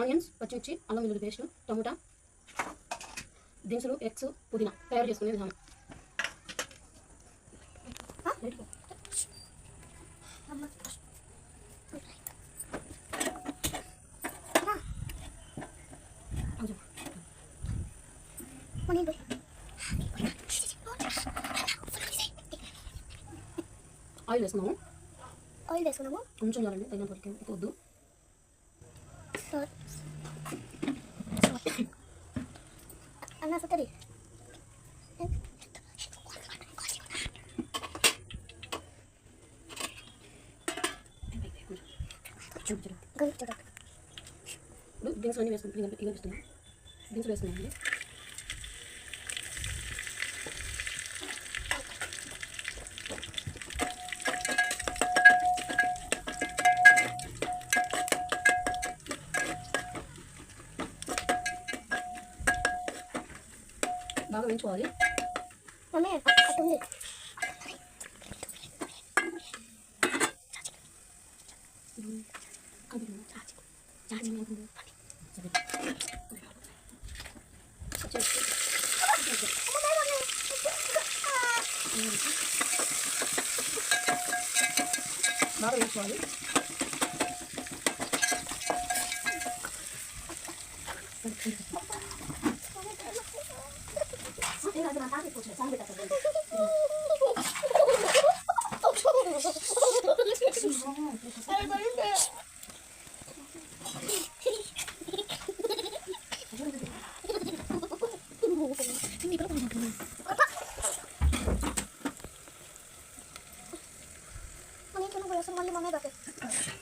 Onions పచ్చిమిర్చి అల్లం వెల్లుల్లి పేస్ట్ టమోటా దినుసులు ఎగ్స్ పుదీనా తయారు చేసుకునే విధానం. ఆయిల్ వేసుకున్నాము. ఆయిల్ వేసుకున్నాము. కొంచెం చాలండి తగినంత వరకు వద్దు la azotería. 나가 왜 좋아해? 맘에 아까 돈을 나를 좋아해? に始まったってこっちで3桁とか。Sama lima meter.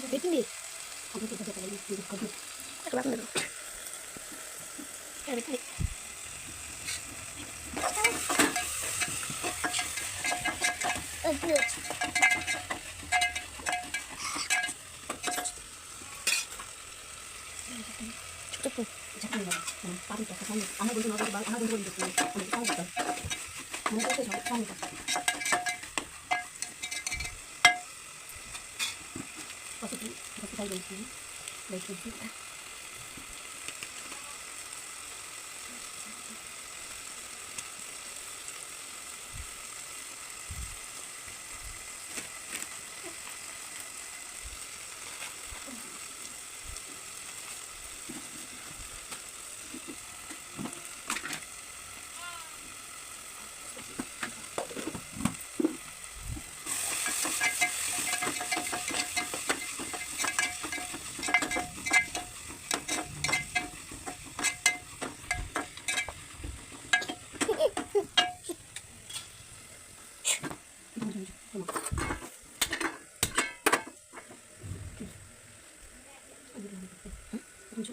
Definitely. 조금 조금 빠르게 가서 아마 군도 나가고 아마 군도 이제 아마 싸우고 아마 싸우고 싸우고 thay đồ chín lấy cái gì ta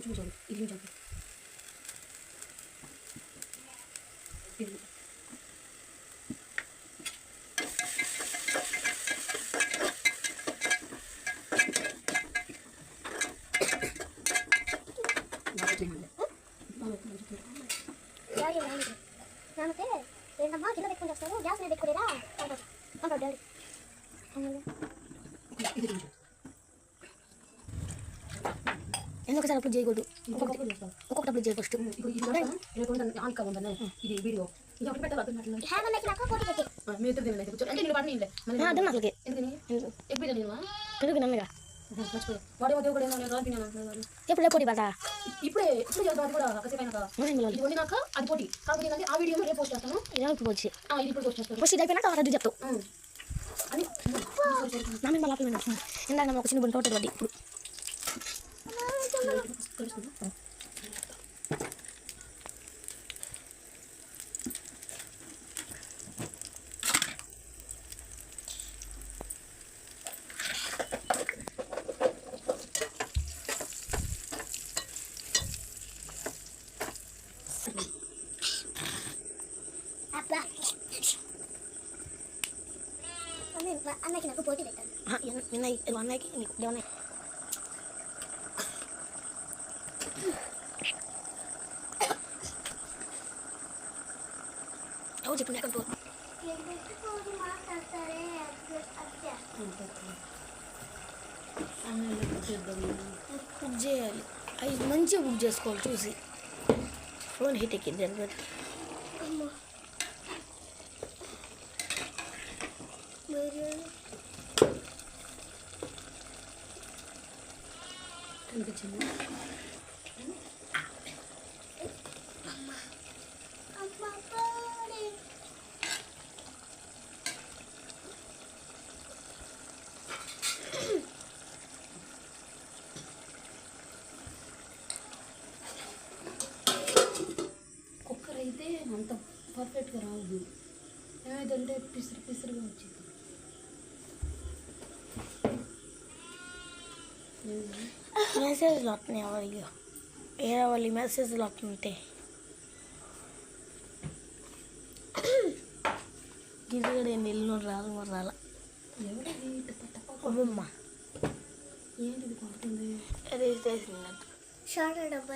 இதுவும் சாப்பிடு இதுவும் சாப்பிடு இது நமக்கு என்னம்மா கிலோ பெட்ரோல் ஜாஸ்தி கேஸ் பெட்ரோல் தான் இது ఒకసారి అప్లోడ్ చేయకూడదు ఒక్కొక్కటి అప్లోడ్ చేయ ఫస్ట్ ఎప్పుడే పోటీ ఇప్పుడే ఇప్పుడు అది పోటీ ఆ వీడియో రేపు చేస్తాను ఇప్పుడు వచ్చి రద్దు నా మిమ్మల్ని ఒక చిన్న ఇప్పుడు అన్నకి నాకు పోటీ పెట్టాను నిన్న ఇది అన్నకి నీకు దేవన్నాయి ఎవరు చెప్పు నాకు బుక్ చేయాలి. అవి మంచిగా బుక్ చేసుకోవాలి చూసి. ఫోన్ హీట్ ఎక్కింది అని బట్టి. కుక్కర్ పిసిరి పిసిరిగా వచ్చింది. మెసేజ్లు వస్తున్నాయి ఎవరికి వేరే వాళ్ళు మెసేజ్లు వస్తుంటే గిరి కూడా ఏంటి ఇల్లు రాదు మరి రాల. అమ్మమ్మ. ఏంటిది కొడుతుంది? రిజిస్ట్రేషన్ లేదు షార్ట్ డబ్బా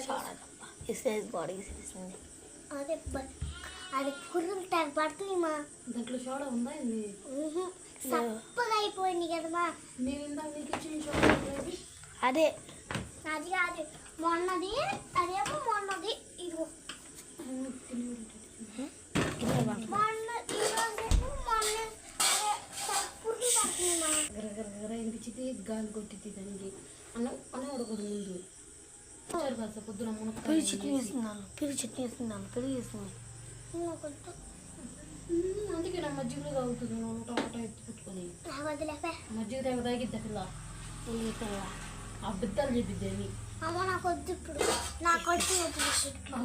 ఇస్టేజ్ బాడీ అదే అది పడుతుంది మా. దాంట్లో సోడా ఉందా. సప్పగా అయిపోయింది కదా మా. నేను ఇందాక నీకు ఇచ్చిన సోడా అదే? అది. కాదు. మొన్నది అదేమో మొన్నది. ఇదిగో. మొన్న ఈరోజేమో మొన్న అదే పురుగులు పడుతుంది మా. గరగర వినిపించింది గాలి కొట్టింది దానికి. అన్న అన్న ఉడకదు ముందు. పొద్దున మునక్కాయ పెరుగు చట్నీ వేస్తున్నాను పెరుగు అందుకే నా మజ్జిగలో తాగుతుంది. నోట ఒకట ఎత్తి పెట్టుకొని. మజ్జిగ తాగ తాగిద్ది పిల్ల? ఈ పిల్ల అబద్ధాలు చెప్పిద్ది అని అమ్మ నాకు వద్దు ఇప్పుడు. నాకు వచ్చి వద్దు నాకు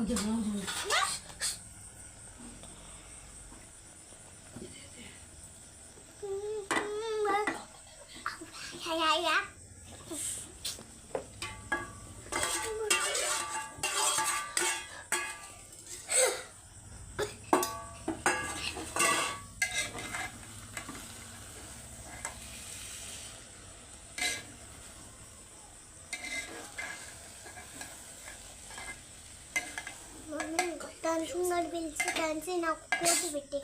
చెప్పు, నాకు పిలిచి దానికి నాకు పోటీ పెట్టి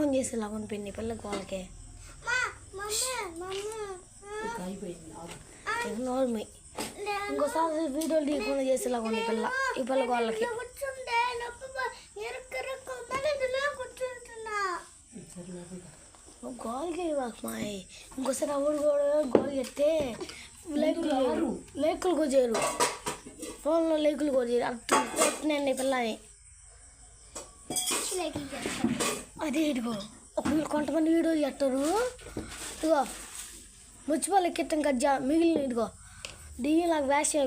సార్ రాకుండా చేసి లాగా పిండి పిల్లకి వాళ్ళకి మా మమ్మీ మమ్మీ ఇంకా అయిపోయింది ఆగు. నార్మల్ ఇంకోసారి వీడియోలు తీయకుండా చేసేలాగా ఉంది పిల్ల ఈ పిల్లకి వాళ్ళకి గోల్కి మాయ్. ఇంకోసారి ఎవరు కూడా గోల్ చెప్తే లేకులు. లేకులు కొజేరు ఫోన్లో లేకులు కొజేరు అట్లా పిల్లని అదే ఇదిగో ఒక కొంతమంది వీడియో చేస్తారు. ఇదిగో ముచ్చిపల్లి కిట్టం గజ్జా మిగిలిన ఇదిగో. దీని నాకు వేషం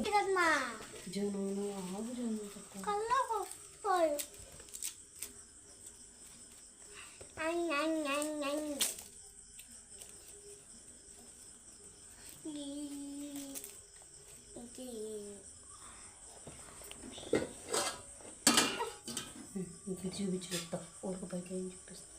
ఇంక చూపించి చెప్తా. ఊరికి పైకి ఏం చూపిస్తా